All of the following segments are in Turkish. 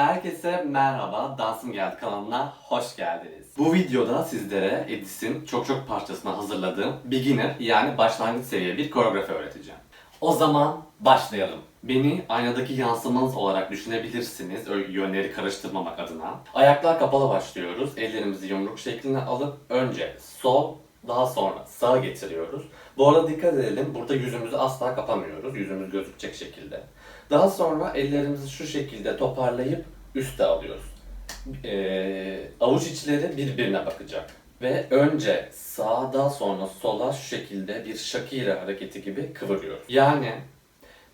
Herkese merhaba, Dansım Geldi kanalına hoş geldiniz. Bu videoda sizlere Edis'in çok çok parçasına hazırladığım beginner yani başlangıç seviye bir koreografi öğreteceğim. O zaman başlayalım. Beni aynadaki yansımanız olarak düşünebilirsiniz yönleri karıştırmamak adına. Ayaklar kapalı başlıyoruz. Ellerimizi yumruk şekline alıp önce sol daha sonra sağa getiriyoruz. Bu arada dikkat edelim burada yüzümüzü asla kapamıyoruz. Yüzümüz gözükecek şekilde. Daha sonra ellerimizi şu şekilde toparlayıp üste alıyoruz. Ee, avuç içleri birbirine bakacak. Ve önce sağa daha sonra sola şu şekilde bir Shakira hareketi gibi kıvırıyoruz. Yani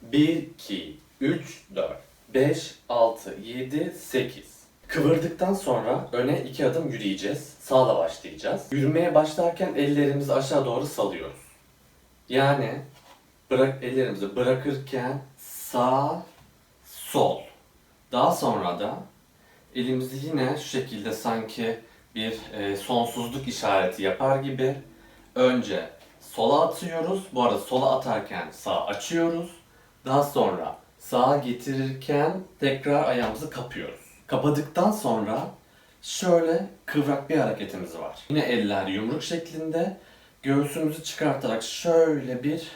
1, 2, 3, 4, 5, 6, 7, 8. Kıvırdıktan sonra öne iki adım yürüyeceğiz. Sağla başlayacağız. Yürümeye başlarken ellerimizi aşağı doğru salıyoruz. Yani bırak ellerimizi bırakırken sağ, sol. Daha sonra da elimizi yine şu şekilde sanki bir e, sonsuzluk işareti yapar gibi önce sola atıyoruz. Bu arada sola atarken sağ açıyoruz. Daha sonra sağa getirirken tekrar ayağımızı kapıyoruz. Kapadıktan sonra şöyle kıvrak bir hareketimiz var. Yine eller yumruk şeklinde göğsümüzü çıkartarak şöyle bir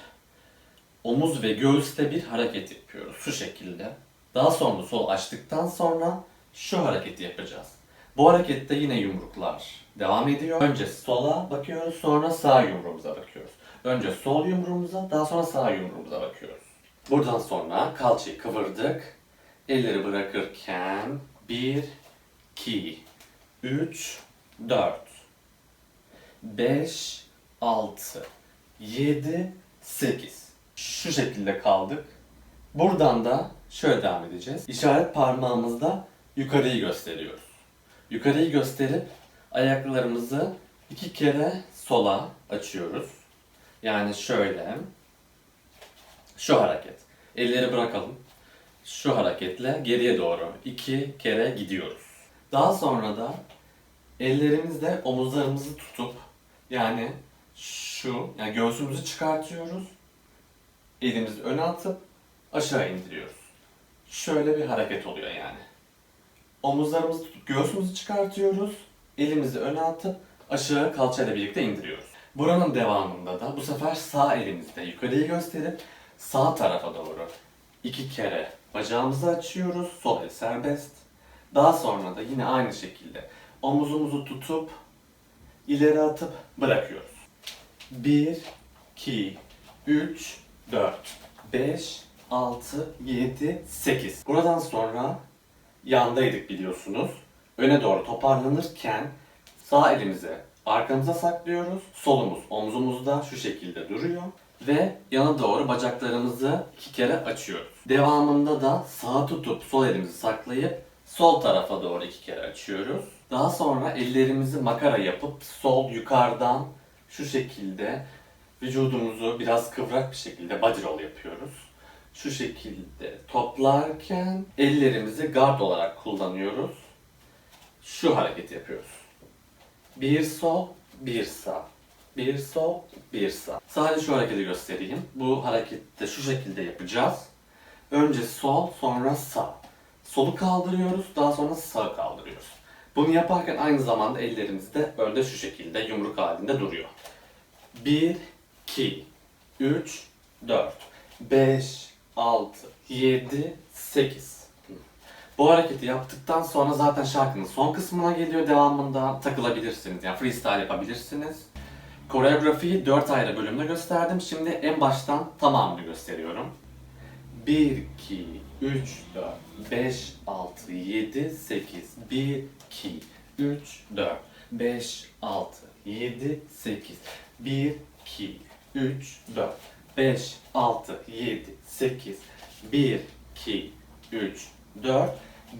omuz ve göğüste bir hareket yapıyoruz şu şekilde. Daha sonra sol açtıktan sonra şu hareketi yapacağız. Bu harekette yine yumruklar devam ediyor. Önce sola bakıyoruz sonra sağ yumruğumuza bakıyoruz. Önce sol yumruğumuza daha sonra sağ yumruğumuza bakıyoruz. Buradan sonra kalçayı kıvırdık. Elleri bırakırken 1, 2, 3, 4, 5, 6, 7, 8. Şu şekilde kaldık. Buradan da şöyle devam edeceğiz. İşaret parmağımızda yukarıyı gösteriyoruz. Yukarıyı gösterip ayaklarımızı iki kere sola açıyoruz. Yani şöyle. Şu hareket. Elleri bırakalım. Şu hareketle geriye doğru iki kere gidiyoruz. Daha sonra da ellerimizle omuzlarımızı tutup yani şu yani göğsümüzü çıkartıyoruz. Elimizi öne atıp aşağı indiriyoruz. Şöyle bir hareket oluyor yani. Omuzlarımızı tutup göğsümüzü çıkartıyoruz. Elimizi öne atıp aşağı kalçayla birlikte indiriyoruz. Buranın devamında da bu sefer sağ elimizle yukarıyı gösterip sağ tarafa doğru iki kere bacağımızı açıyoruz. Sol el serbest. Daha sonra da yine aynı şekilde omuzumuzu tutup ileri atıp bırakıyoruz. 1, 2, 3, 4, 5, 6, 7, 8. Buradan sonra yandaydık biliyorsunuz. Öne doğru toparlanırken sağ elimizi arkamıza saklıyoruz. Solumuz omzumuzda şu şekilde duruyor. Ve yana doğru bacaklarımızı iki kere açıyoruz. Devamında da sağa tutup sol elimizi saklayıp sol tarafa doğru iki kere açıyoruz. Daha sonra ellerimizi makara yapıp sol yukarıdan şu şekilde vücudumuzu biraz kıvrak bir şekilde body yapıyoruz. Şu şekilde toplarken ellerimizi guard olarak kullanıyoruz. Şu hareketi yapıyoruz. Bir sol, bir sağ. Bir sol, bir sağ. Sadece şu hareketi göstereyim. Bu harekette şu şekilde yapacağız. Önce sol, sonra sağ. Solu kaldırıyoruz, daha sonra sağı kaldırıyoruz. Bunu yaparken aynı zamanda ellerimiz de önde şu şekilde yumruk halinde duruyor. 1, 2, 3, 4, 5, 6, 7, 8. Bu hareketi yaptıktan sonra zaten şarkının son kısmına geliyor. Devamında takılabilirsiniz. Yani freestyle yapabilirsiniz. Koreografiyi 4 ayrı bölümde gösterdim. Şimdi en baştan tamamını gösteriyorum. 1, 2, 3, 4, 5, 6, 7, 8. 1, 2, 3, 4, 5, 6, 7, 8. 1, 2, 3, 4, 5, 6, 7, 8. 1, 2, 3, 4,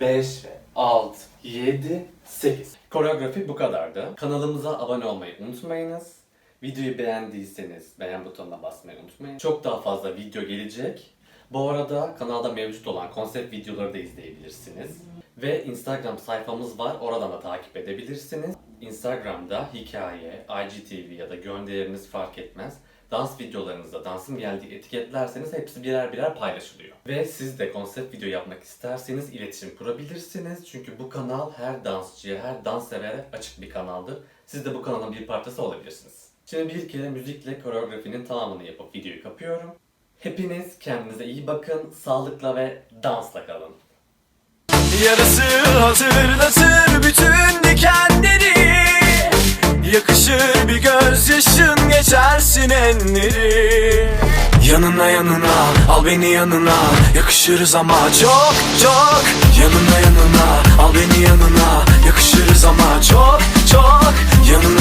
5 ve 6, 7, 8. Koreografi bu kadardı. Kanalımıza abone olmayı unutmayınız. Videoyu beğendiyseniz beğen butonuna basmayı unutmayın. Çok daha fazla video gelecek. Bu arada kanalda mevcut olan konsept videoları da izleyebilirsiniz. Ve Instagram sayfamız var. Oradan da takip edebilirsiniz. Instagram'da hikaye, IGTV ya da gönderiniz fark etmez. dans videolarınızda dansın geldiği etiketlerseniz hepsi birer birer paylaşılıyor. Ve siz de konsept video yapmak isterseniz iletişim kurabilirsiniz. Çünkü bu kanal her dansçıya, her dans severe açık bir kanaldır. Siz de bu kanalın bir parçası olabilirsiniz. Şimdi bir kere müzikle koreografinin tamamını yapıp videoyu kapıyorum. Hepiniz kendinize iyi bakın, sağlıkla ve dansla kalın. Yarası hatırlatır bütün dikenleri Yakışır bir gözyaşın geçersin enleri Yanına yanına al beni yanına. Yakışırız ama çok çok. Yanına yanına al beni yanına. Yakışırız ama çok çok. Yanına